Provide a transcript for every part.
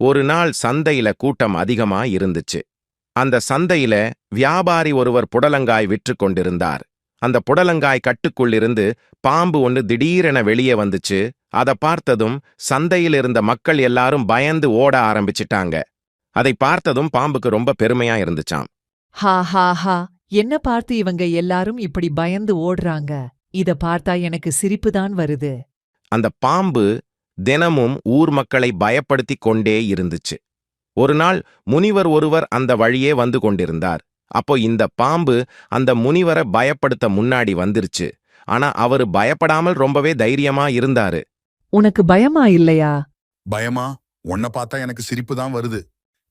ஒரு நாள் சந்தையில கூட்டம் அதிகமா இருந்துச்சு. அந்த சந்தையில வியாபாரி ஒருவர் புடலங்காய் விற்று கொண்டிருந்தார். அந்த புடலங்காய் கட்டுக்குள்ளிருந்து பாம்பு ஒன்னு திடீரென வெளியே வந்துச்சு. அத பார்த்ததும் சந்தையில் இருந்த மக்கள் எல்லாரும் பயந்து ஓட ஆரம்பிச்சிட்டாங்க. அதை பார்த்ததும் பாம்புக்கு ரொம்ப பெருமையா இருந்துச்சாம். ஹா ஹா ஹா. என்ன பார்த்து இவங்க எல்லாரும் இப்படி பயந்து ஓடுறாங்க? இத பார்த்தா எனக்கு சிரிப்புதான் வருது. அந்த பாம்பு தினமும் ஊர் மக்களை பயப்படுத்தி கொண்டே இருந்துச்சு. ஒரு நாள் முனிவர் ஒருவர் அந்த வழியே வந்து கொண்டிருந்தார். அப்போ இந்த பாம்பு அந்த முனிவரை பயப்படுத்த முன்னாடி வந்துருச்சு. ஆனா அவரு பயப்படாமல் ரொம்பவே தைரியமா இருந்தாரு. உனக்கு பயமா இல்லையா? பயமா? உன்னை பார்த்தா எனக்கு சிரிப்பு தான் வருது.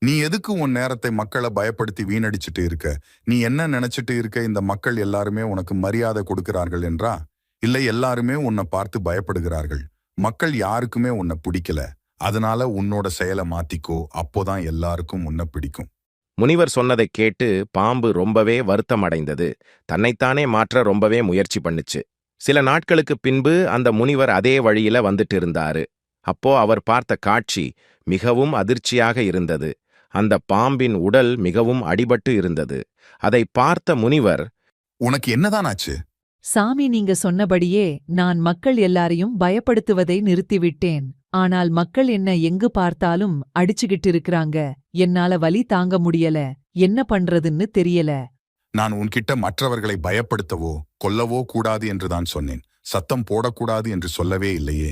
நீ எதுக்கு உன் நேரத்தை மக்களை பயப்படுத்தி வீணடிச்சிட்டு இருக்க? நீ என்ன நினைச்சிட்டு இருக்க? இந்த மக்கள் எல்லாருமே உனக்கு மரியாதை கொடுக்கிறார்கள் என்றா? இல்லை எல்லாருமே உன்னை பார்த்து பயப்படுகிறார்கள். மக்கள் யாருக்குமே உன்னை பிடிக்கல. அதனால உன்னோட செயலை மாத்திக்கோ. அப்போதான் எல்லாருக்கும் உன்னை பிடிக்கும். முனிவர் சொன்னதை கேட்டு பாம்பு ரொம்பவே வருத்தமடைந்தது. தன்னைத்தானே மாற்ற ரொம்பவே முயற்சி பண்ணுச்சு. சில நாட்களுக்கு பின்பு அந்த முனிவர் அதே வழியில வந்துட்டு இருந்தாரு அப்போ அவர் பார்த்த காட்சி மிகவும் அதிர்ச்சியாக இருந்தது. அந்த பாம்பின் உடல் மிகவும் அடிபட்டு இருந்தது. அதை பார்த்த முனிவர் உனக்கு என்னதான் ஆச்சு? சாமி நீங்க சொன்னபடியே நான் மக்கள் எல்லாரையும் பயப்படுத்துவதை நிறுத்திவிட்டேன். ஆனால் மக்கள் என்ன எங்கு பார்த்தாலும் அடிச்சுகிட்டு இருக்கிறாங்க. என்னால வலி தாங்க முடியல. என்ன பண்றதுன்னு தெரியல. நான் உன்கிட்ட மற்றவர்களை பயப்படுத்தவோ கொல்லவோ கூடாது என்றுதான் சொன்னேன். சத்தம் போடக்கூடாது என்று சொல்லவே இல்லையே.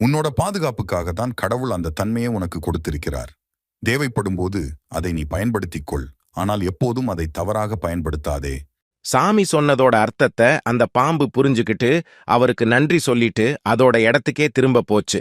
உன்னோட பாதுகாப்புக்காக தான் கடவுள் அந்த தன்மையை உனக்கு கொடுத்திருக்கிறார். தேவைப்படும்போது அதை நீ பயன்படுத்திக் கொள் ஆனால் எப்போதும் அதை தவறாக பயன்படுத்தாதே. சாமி சொன்னதோட அர்த்தத்தை அந்த பாம்பு புரிஞ்சுக்கிட்டு அவருக்கு நன்றி சொல்லிட்டு அதோட இடத்துக்கே திரும்ப போச்சு.